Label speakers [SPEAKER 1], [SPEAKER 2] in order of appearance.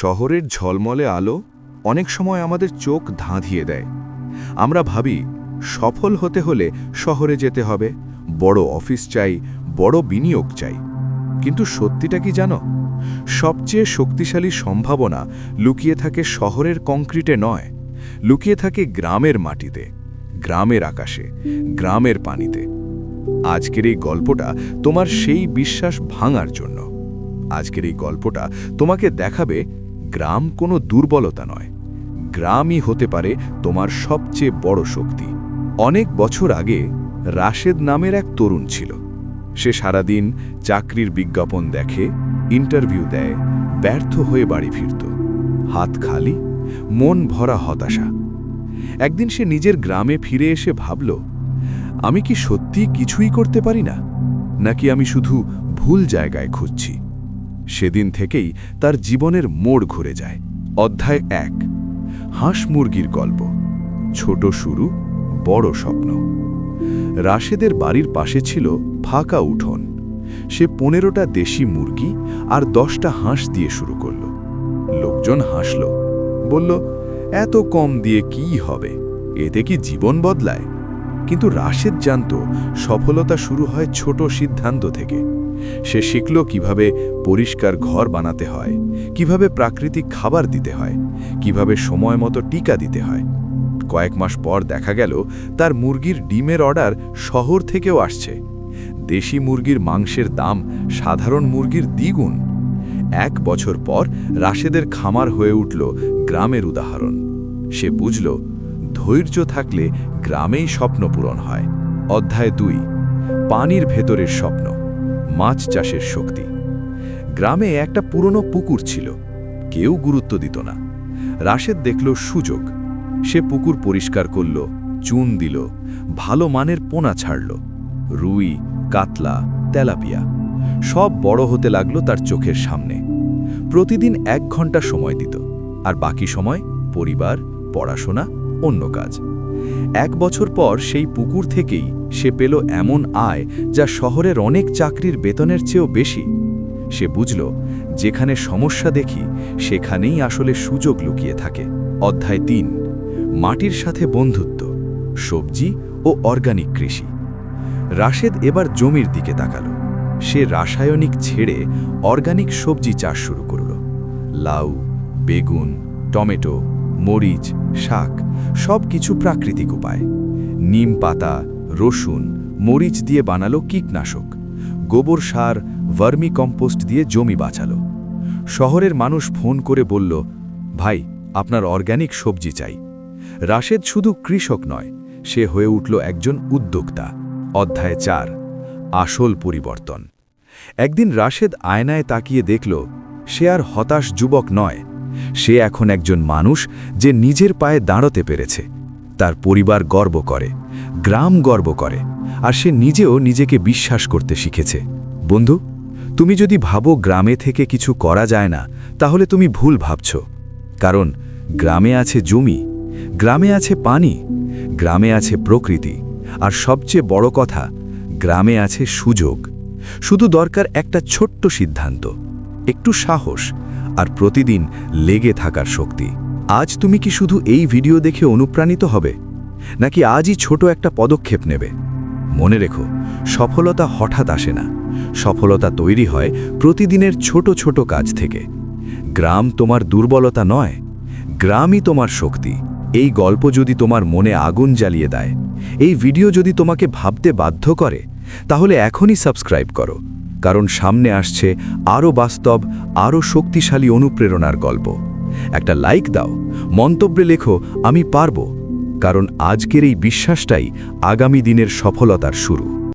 [SPEAKER 1] শহরের ঝলমলে আলো অনেক সময় আমাদের চোখ ধাঁধিয়ে দেয়। আমরা ভাবি, সফল হতে হলে শহরে যেতে হবে, বড় অফিস চাই, বড় বিনিয়োগ চাই। কিন্তু সত্যিটা কি জানো? সবচেয়ে শক্তিশালী সম্ভাবনা লুকিয়ে থাকে শহরের কংক্রিটে নয়। লুকিয়ে থাকে গ্রামের মাটিতে, গ্রামের আকাশে, গ্রামের পানিতে। আজকের এই গল্পটা তোমার সেই বিশ্বাস ভাঙার জন্য। আজকের এই গল্পটা তোমাকে দেখাবে গ্রাম কোনো দুর্বলতা নয়। গ্রামই হতে পারে তোমার সবচেয়ে বড় শক্তি। অনেক বছর আগে রাশেদ নামের এক তরুণ ছিল। সে সারাদিন চাকরির বিজ্ঞাপন দেখে, ইন্টারভিউ দেয়, ব্যর্থ হয়ে বাড়ি ফিরত। হাত খালি, মন ভরা হতাশা। একদিন সে নিজের গ্রামে ফিরে এসে ভাবল, আমি কি সত্যি কিছুই করতে পারি না? নাকি আমি শুধু ভুল জায়গায় খুঁজছি? সেদিন থেকেই তার জীবনের মোড় ঘুরে যায়। অধ্যায় এক, হাঁস মুরগির গল্প। ছোট শুরু, বড় স্বপ্ন। রাশেদের বাড়ির পাশে ছিল ফাঁকা উঠোন। সে পনেরোটা দেশি মুরগি আর দশটা হাঁস দিয়ে শুরু করল। লোকজন হাসল, বলল, এত কম দিয়ে কি হবে? এতে কি জীবন বদলায়? কিন্তু রাশেদ জানত, সফলতা শুরু হয় ছোট সিদ্ধান্ত থেকে। সে শিখল কীভাবে পরিষ্কার ঘর বানাতে হয়, কীভাবে প্রাকৃতিক খাবার দিতে হয়, কীভাবে সময় মতো টিকা দিতে হয়। কয়েক মাস পর দেখা গেল তার মুরগির ডিমের অর্ডার শহর থেকেও আসছে। দেশি মুরগির মাংসের দাম সাধারণ মুরগির দ্বিগুণ। এক বছর পর রাশেদের খামার হয়ে উঠল গ্রামের উদাহরণ। সে বুঝল, ধৈর্য থাকলে গ্রামেই স্বপ্ন পূরণ হয়। অধ্যায় দুই, পানির ভেতরের স্বপ্ন। মাছ চাষের শক্তি। গ্রামে একটা পুরনো পুকুর ছিল। কেউ গুরুত্ব দিত না। রাশেদ দেখল সুযোগ। সে পুকুর পরিষ্কার করল, চুন দিল, ভালো মানের পোনা ছাড়ল। রুই, কাতলা, তেলাপিয়া, সব বড় হতে লাগল তার চোখের সামনে। প্রতিদিন এক ঘণ্টা সময় দিত, আর বাকি সময় পরিবার, পড়াশোনা, অন্য কাজ। এক বছর পর সেই পুকুর থেকেই সে পেল এমন আয় যা শহরের অনেক চাকরির বেতনের চেয়েও বেশি। সে বুঝল, যেখানে সমস্যা দেখি, সেখানেই আসলে সুযোগ লুকিয়ে থাকে। অধ্যায় তিন, মাটির সাথে বন্ধুত্ব, সবজি ও অর্গানিক কৃষি। রাশেদ এবার জমির দিকে তাকালো। সে রাসায়নিক ছেড়ে অর্গানিক সবজি চাষ শুরু করল। লাউ, বেগুন, টমেটো, মরিচ, শাক সব কিছু প্রাকৃতিক উপায়। নিম পাতা রসুন, মরিচ দিয়ে বানালো কীটনাশক। গোবর সার, ভার্মি কম্পোস্ট দিয়ে জমি বাঁচালো। শহরের মানুষ ফোন করে বলল, ভাই, আপনার অর্গ্যানিক সবজি চাই। রাশেদ শুধু কৃষক নয়, সে হয়ে উঠল একজন উদ্যোক্তা। অধ্যায় চার, আসল পরিবর্তন। একদিন রাশেদ আয়নায় তাকিয়ে দেখল, সে আর হতাশ যুবক নয়, সে এখন একজন মানুষ যে নিজের পায়ে দাঁড়াতে পেরেছে। তার পরিবার গর্ব করে, গ্রাম গর্ব করে, আর সে নিজেও নিজেকে বিশ্বাস করতে শিখেছে। বন্ধু, তুমি যদি ভাবো গ্রামে থেকে কিছু করা যায় না, তাহলে তুমি ভুল ভাবছ। কারণ গ্রামে আছে জমি, গ্রামে আছে পানি, গ্রামে আছে প্রকৃতি, আর সবচেয়ে বড় কথা, গ্রামে আছে সুযোগ। শুধু দরকার একটা ছোট্ট সিদ্ধান্ত, একটু সাহস, আর প্রতিদিন লেগে থাকার শক্তি। আজ তুমি কি শুধু এই ভিডিও দেখে অনুপ্রাণিত হবে, নাকি আজই ছোট একটা পদক্ষেপ নেবে? মনে রেখো, সফলতা হঠাৎ আসে না। সফলতা তৈরি হয় প্রতিদিনের ছোট ছোট কাজ থেকে। গ্রাম তোমার দুর্বলতা নয়, গ্রামই তোমার শক্তি। এই গল্প যদি তোমার মনে আগুন জ্বালিয়ে দেয়, এই ভিডিও যদি তোমাকে ভাবতে বাধ্য করে, তাহলে এখনই সাবস্ক্রাইব করো, কারণ সামনে আসছে আরও বাস্তব, আরও শক্তিশালী অনুপ্রেরণার গল্প। একটা লাইক দাও। মন্তব্যে লেখো, আমি পারব। কারণ আজকের এই বিশ্বাসটাই আগামী দিনের সফলতার শুরু।